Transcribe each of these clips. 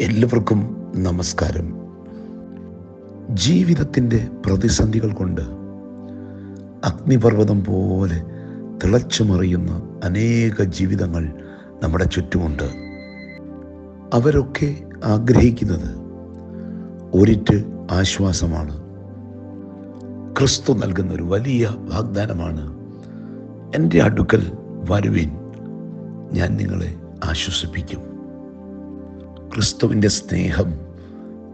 എല്ലാവർക്കും നമസ്കാരം. ജീവിതത്തിന്റെ പ്രതിസന്ധികൾ കൊണ്ട് അഗ്നിപർവതം പോലെ തിളച്ചുമറിയുന്ന അനേക ജീവിതങ്ങൾ നമ്മുടെ ചുറ്റുമുണ്ട്. അവരൊക്കെ ആഗ്രഹിക്കുന്നത് ഒരിറ്റ് ആശ്വാസമാണ്. ക്രിസ്തു നൽകുന്ന ഒരു വലിയ വാഗ്ദാനമാണ്. എന്റെ അടുക്കൽ വരുവിൻ. ഞാൻ നിങ്ങളെ ആശ്വസിപ്പിക്കും. ക്രിസ്തുവിന്റെ സ്നേഹം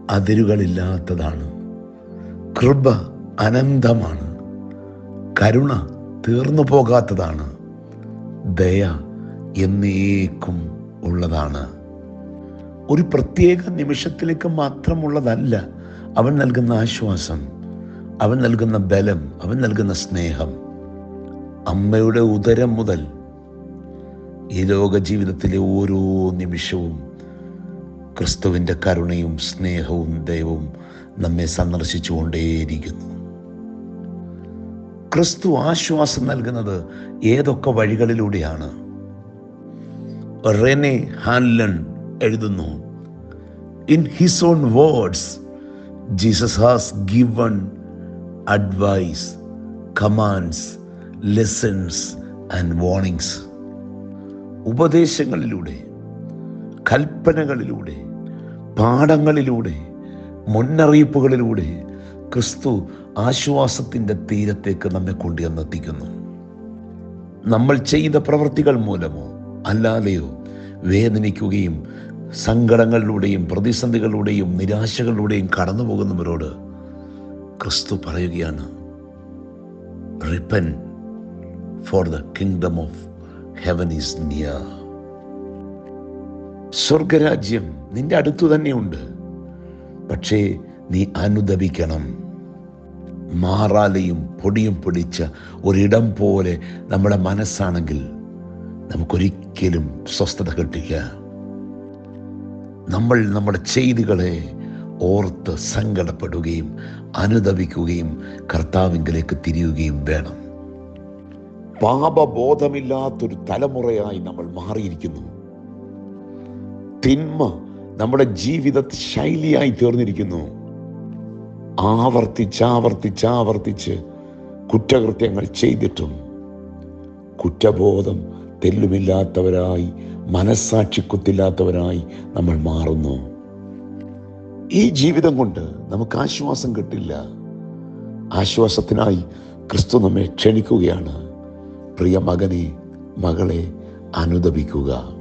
അതിരുകളില്ലാത്തതാണ്. കൃപ അനന്തമാണ്. കരുണ തീർന്നു പോകാത്തതാണ്. ദയ എന്നേക്കും ഉള്ളതാണ്. ഒരു പ്രത്യേക നിമിഷത്തിലേക്ക് മാത്രമുള്ളതല്ല അവൻ നൽകുന്ന ആശ്വാസം അവൻ നൽകുന്ന ബലം അവൻ നൽകുന്ന സ്നേഹം. അമ്മയുടെ ഉദരം മുതൽ ഈ ലോക ജീവിതത്തിലെ ഓരോ നിമിഷവും ക്രിസ്തുവിന്റെ കരുണയും സ്നേഹവും ദൈവവും നമ്മെ സന്ദർശിച്ചുകൊണ്ടേയിരിക്കുന്നു. ക്രിസ്തു ആശ്വാസം നൽകുന്നത് ഏതൊക്കെ വഴികളിലൂടെയാണ്? റെനെ ഹാൻലൺ എഴുതുന്നു in his own words Jesus has given advice commands lessons and warnings ഉപദേശങ്ങളിലൂടെ കൽപ്പനകളിലൂടെ പാഠങ്ങളിലൂടെ മുന്നറിയിപ്പുകളിലൂടെ ക്രിസ്തു ആശ്വാസത്തിന്റെ തീരത്തേക്ക് നമ്മെ കൊണ്ടുവന്നെത്തിക്കുന്നു. നമ്മൾ ചെയ്ത പ്രവൃത്തികൾ മൂലമോ അല്ലാതെയോ വേദനിക്കുകയും സങ്കടങ്ങളിലൂടെയും പ്രതിസന്ധികളിലൂടെയും നിരാശകളിലൂടെയും കടന്നു പോകുന്നവരോട് ക്രിസ്തു പറയുകയാണ് repent for the kingdom of heaven is near സ്വർഗരാജ്യം നിന്റെ അടുത്തു തന്നെയുണ്ട്. പക്ഷേ നീ അനുദപിക്കണം. മാറാലയും പൊടിയും പിടിച്ച ഒരിടം പോലെ നമ്മുടെ മനസ്സാണെങ്കിൽ നമുക്കൊരിക്കലും സ്വസ്ഥത കിട്ടില്ല. നമ്മൾ നമ്മുടെ ചെയ്തികളെ ഓർത്ത് സങ്കടപ്പെടുകയും അനുദപിക്കുകയും കർത്താവിങ്കിലേക്ക് തിരിയുകയും വേണം. പാപബോധമില്ലാത്തൊരു തലമുറയായി നമ്മൾ മാറിയിരിക്കുന്നു. തിന്മ നമ്മുടെ ജീവിത ശൈലിയായി തീർന്നിരിക്കുന്നു. ആവർത്തിച്ചാവർത്തിച്ചാവർത്തിച്ച് കുറ്റകൃത്യങ്ങൾ ചെയ്തിട്ടും കുറ്റബോധം തെല്ലുമില്ലാത്തവരായി മനസ്സാക്ഷി കുത്തില്ലാത്തവരായി നമ്മൾ മാറുന്നു. ഈ ജീവിതം കൊണ്ട് നമുക്ക് ആശ്വാസം കിട്ടില്ല. ആശ്വാസത്തിനായി ക്രിസ്തു നമ്മെ ക്ഷണിക്കുകയാണ്. പ്രിയ മകനെ മകളെ അനുദപിക്കുക.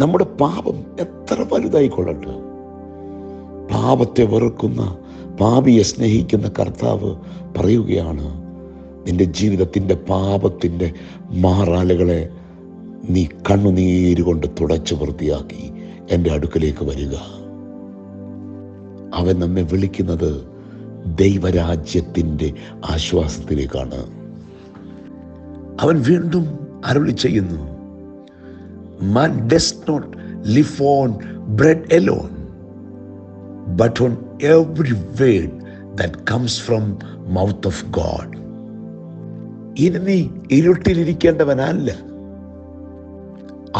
നമ്മുടെ പാപം എത്ര വലുതായിക്കൊള്ളട്ടെ. പാപത്തെ വെറുക്കുന്ന പാപിയെ സ്നേഹിക്കുന്ന കർത്താവ് പറയുകയാണ് നിന്റെ ജീവിതത്തിന്റെ പാപത്തിന്റെ മാറാലുകളെ നീ കണ്ണുനീര് കൊണ്ട് തുടച്ചു വൃത്തിയാക്കി എന്റെ അടുക്കലേക്ക് വരിക. അവൻ നമ്മെ വിളിക്കുന്നത് ദൈവരാജ്യത്തിന്റെ ആശ്വാസത്തിലേക്കാണ്. അവൻ വീണ്ടും അരുളി ചെയ്യുന്നു man does not live on bread alone, but on every word that comes from mouth of God. ഇനി നീ ഇരുട്ടിലിരിക്കേണ്ടവനല്ല.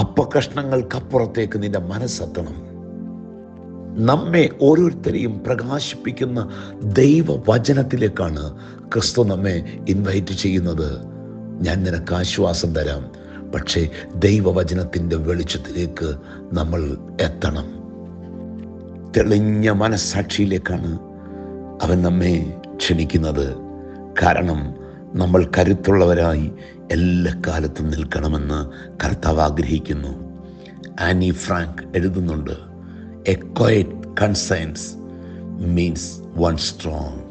അപ്പകഷ്ണങ്ങൾക്കപ്പുറത്തേക്ക് നിന്റെ മനസ്സെത്തണം. നമ്മെ ഓരോരുത്തരെയും പ്രകാശിപ്പിക്കുന്ന ദൈവവചനത്തിലേക്കാണ് ക്രിസ്തു നമ്മെ ഇൻവൈറ്റ് ചെയ്യുന്നത്. ഞാൻ നിനക്ക് ആശ്വാസം തരാം. പക്ഷേ ദൈവവചനത്തിന്റെ വെളിച്ചത്തിലേക്ക് നമ്മൾ എത്തണം. തെളിഞ്ഞ മനസ്സാക്ഷിയിലേക്കാണ് അവൻ നമ്മെ ക്ഷണിക്കുന്നത്. കാരണം നമ്മൾ കരുത്തുള്ളവരായി എല്ലാ കാലത്തും നിൽക്കണമെന്ന് കർത്താവ് ആഗ്രഹിക്കുന്നു. ആനി ഫ്രാങ്ക് എഴുതുന്നുണ്ട് a quiet conscience means one strong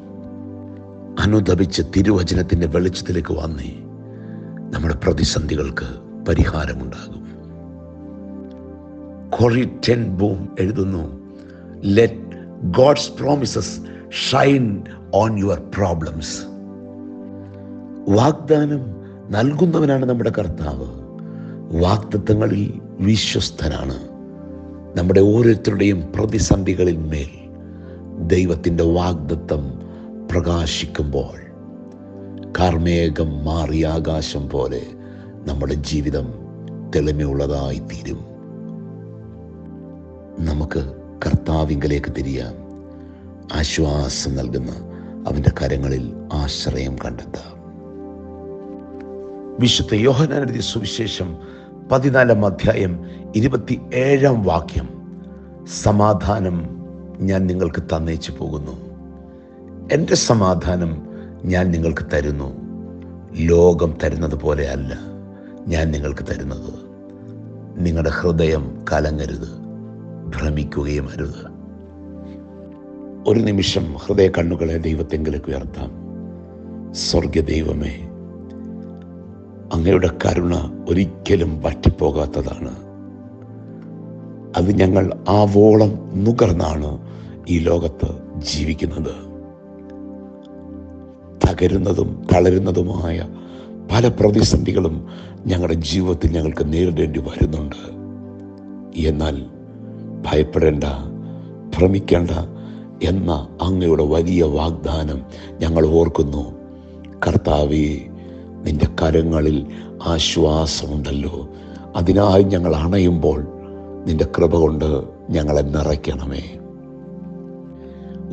അനുദപിച്ച് തിരുവചനത്തിന്റെ വെളിച്ചത്തിലേക്ക് വന്നേ നമ്മുടെ പ്രതിസന്ധികൾക്ക്. പരിഹാരമുണ്ടാകും. കൊറി ടെൻ ബൂം എഴുതുന്നു let God's promises shine on your problems വാഗ്ദാനം നൽകുന്നവനാണ് നമ്മുടെ കർത്താവ്. വാക്തത്വങ്ങളിൽ വിശ്വസ്തനാണ്. നമ്മുടെ ഓരോരുത്തരുടെയും പ്രതിസന്ധികളിൽ മേൽ ദൈവത്തിന്റെ വാഗ്ദത്തം പ്രകാശിക്കുമ്പോൾ കാർമേഘം മാറി ആകാശം പോലെ നമ്മുടെ ജീവിതം തെളിമയുള്ളതായി തീരും നമുക്ക് കർത്താവിങ്കലേക്ക് തിരിയാം ആശ്വാസം നൽകുന്ന അവന്റെ കരങ്ങളിൽ ആശ്രയം കണ്ടെത്താം. വിശുദ്ധ യോഹനാനുതി സുവിശേഷം പതിനാലാം അധ്യായം ഇരുപത്തി ഏഴാം വാക്യം. സമാധാനം ഞാൻ നിങ്ങൾക്ക് തന്നേച്ചു പോകുന്നു. എന്റെ സമാധാനം ഞാൻ നിങ്ങൾക്ക് തരുന്നു. ലോകം തരുന്നത് പോലെ അല്ല. ഞാൻ നിങ്ങൾക്ക് തരുന്നത്. നിങ്ങളുടെ ഹൃദയം കലങ്ങരുത് ഭ്രമിക്കുകയും അരുത്. ഒരു നിമിഷം ഹൃദയ കണ്ണുകളെ ദൈവത്തെങ്കിലേക്ക് ഉയർത്താം. സ്വർഗ ദൈവമേ അങ്ങയുടെ കരുണ ഒരിക്കലും വറ്റിപ്പോകാത്തതാണ്. അത് ഞങ്ങൾ ആവോളം നുകർന്നാണ് ഈ ലോകത്ത് ജീവിക്കുന്നത്. തകരുന്നതും തളരുന്നതുമായ പല പ്രതിസന്ധികളും ഞങ്ങളുടെ ജീവിതത്തിൽ ഞങ്ങൾക്ക് നേരിടേണ്ടി വരുന്നുണ്ട്. എന്നാൽ ഭയപ്പെടേണ്ട ഭ്രമിക്കേണ്ട എന്ന അങ്ങയുടെ വലിയ വാഗ്ദാനം ഞങ്ങൾ ഓർക്കുന്നു. കർത്താവേ നിന്റെ കരങ്ങളിൽ ആശ്വാസമുണ്ടല്ലോ. അതിനായി ഞങ്ങൾ അണയുമ്പോൾ നിന്റെ കൃപ കൊണ്ട് ഞങ്ങളെ നിറയ്ക്കണമേ.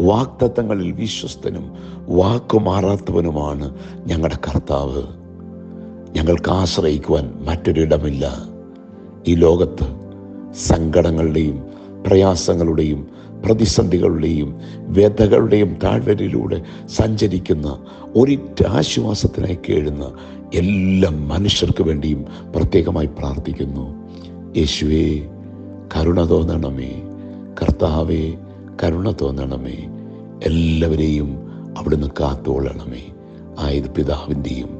വാക്തത്വങ്ങളിൽ വിശ്വസ്തനും വാക്കുമാറാത്തവനുമാണ് ഞങ്ങളുടെ കർത്താവ്. ഞങ്ങൾക്ക് ആശ്രയിക്കുവാൻ മറ്റൊരിടമില്ല. ഈ ലോകത്ത് സങ്കടങ്ങളുടെയും പ്രയാസങ്ങളുടെയും പ്രതിസന്ധികളുടെയും വ്യഥകളുടെയും താഴ്വരയിലൂടെ സഞ്ചരിക്കുന്ന ഒരിറ്റ ആശ്വാസത്തിനായി കേഴുന്ന എല്ലാ മനുഷ്യർക്ക് വേണ്ടിയും പ്രത്യേകമായി പ്രാർത്ഥിക്കുന്നു. യേശുവേ കരുണ തോന്നണമേ. കർത്താവേ കരുണ തോന്നണമേ. എല്ലാവരെയും അവിടുന്ന് കാത്തുകൊള്ളണമേ. ആയത് പിതാവിന്റെയും